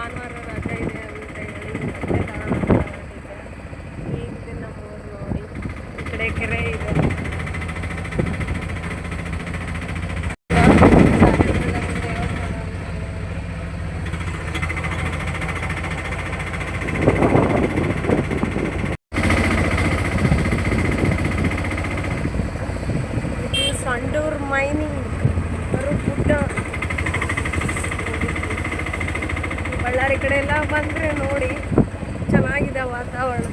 ಭಾನುವಾರ ರಜೆ ಇದೆ ಅಂತ ಹೇಳಿ ಬಟ್ಟೆ ತಗೊಳ್ಳೋದಿದೆ ಈಗ ನಮ್ಮೂರು ನೋಡಿ ಈ ಕಡೆ ಕೆರೆ ಇದೆ Sandur mining ಕಡೆ ಎಲ್ಲ ಬಂದರೆ ನೋಡಿ ಚೆನ್ನಾಗಿದೆ ವಾತಾವರಣ.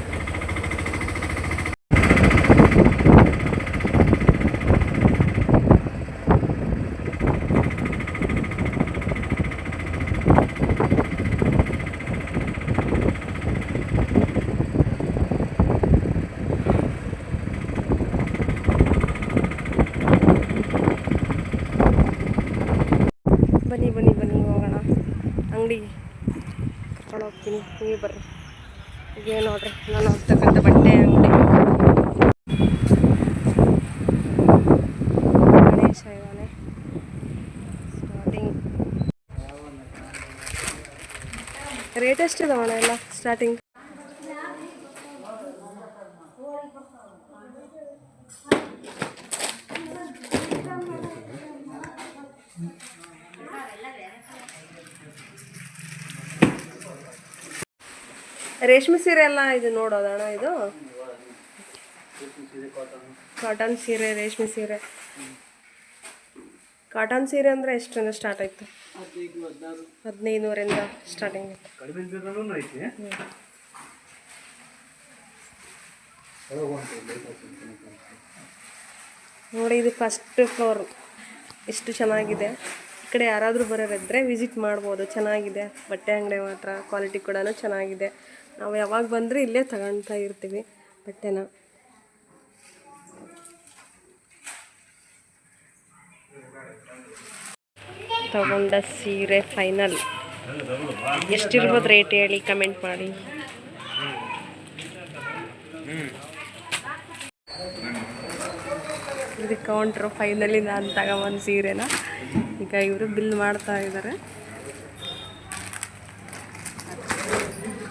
ಬನ್ನಿ ಬನ್ನಿ ಬನ್ನಿ ಹೋಗೋಣ ಅಂಗಡಿಗೆ. ಕರ್ಕೊಂಡು ಹೋಗ್ತೀನಿ. ನೀವು ಬರ್ರಿ. ಇದೇ ನೋಡ್ರಿ, ನಾನು ಹೋಗ್ತಕ್ಕಂಥ ಬಟ್ಟೆ ಅಂಗಡಿ. ಗಣೇಶ ಇದ್ದಾನೆ. ಸ್ಟಾರ್ಟಿಂಗ್ ರೇಟ್ ಎಷ್ಟಿದಾವಣ ಎಲ್ಲ ಸ್ಟಾರ್ಟಿಂಗ್ ರೇಷ್ಮೆ ಸೀರೆ ಎಲ್ಲ ಇದು ನೋಡೋದಣ್ಣ ಇದು? ಕಾಟನ್ ಸೀರೆ ರೇಷ್ಮೆ ಸೀರೆ. ಕಾಟನ್ ಸೀರೆ ಅಂದರೆ ಎಷ್ಟರಿಂದ ಸ್ಟಾರ್ಟ್ ಆಯ್ತು? ಹದಿನೈದುನೂರಿಂದ ಸ್ಟಾರ್ಟಿಂಗ್ ನೋಡಿ ಇದು ಫಸ್ಟ್ ಫ್ಲೋರ್ ಎಷ್ಟು ಚೆನ್ನಾಗಿದೆ. ಈ ಕಡೆ ಯಾರಾದರೂ ಬರೋರಿದ್ರೆ ವಿಸಿಟ್ ಮಾಡ್ಬೋದು. ಚೆನ್ನಾಗಿದೆ. ಬಟ್ಟೆ ಅಂಗಡಿ ಮಾತ್ರ ಕ್ವಾಲಿಟಿ ಕೂಡ ಚೆನ್ನಾಗಿದೆ. ನಾವು ಯಾವಾಗ ಬಂದರೆ ಇಲ್ಲೇ ತಗೊಳ್ತಾ ಇರ್ತೀವಿ ಬಟ್ಟೆನ. ತಗೊಂಡ ಸೀರೆ ಫೈನಲ್. ಎಷ್ಟಿರ್ಬೋದು ರೇಟ್ ಹೇಳಿ ಕಮೆಂಟ್ ಮಾಡಿ. ಇದು ಕೌಂಟ್ರು ಫೈನಲಿ ನಾನು ತಗೊಂಬಂದು ಸೀರೆನ. ಈಗ ಇವರು ಬಿಲ್ ಮಾಡ್ತಾ ಇದ್ದಾರೆ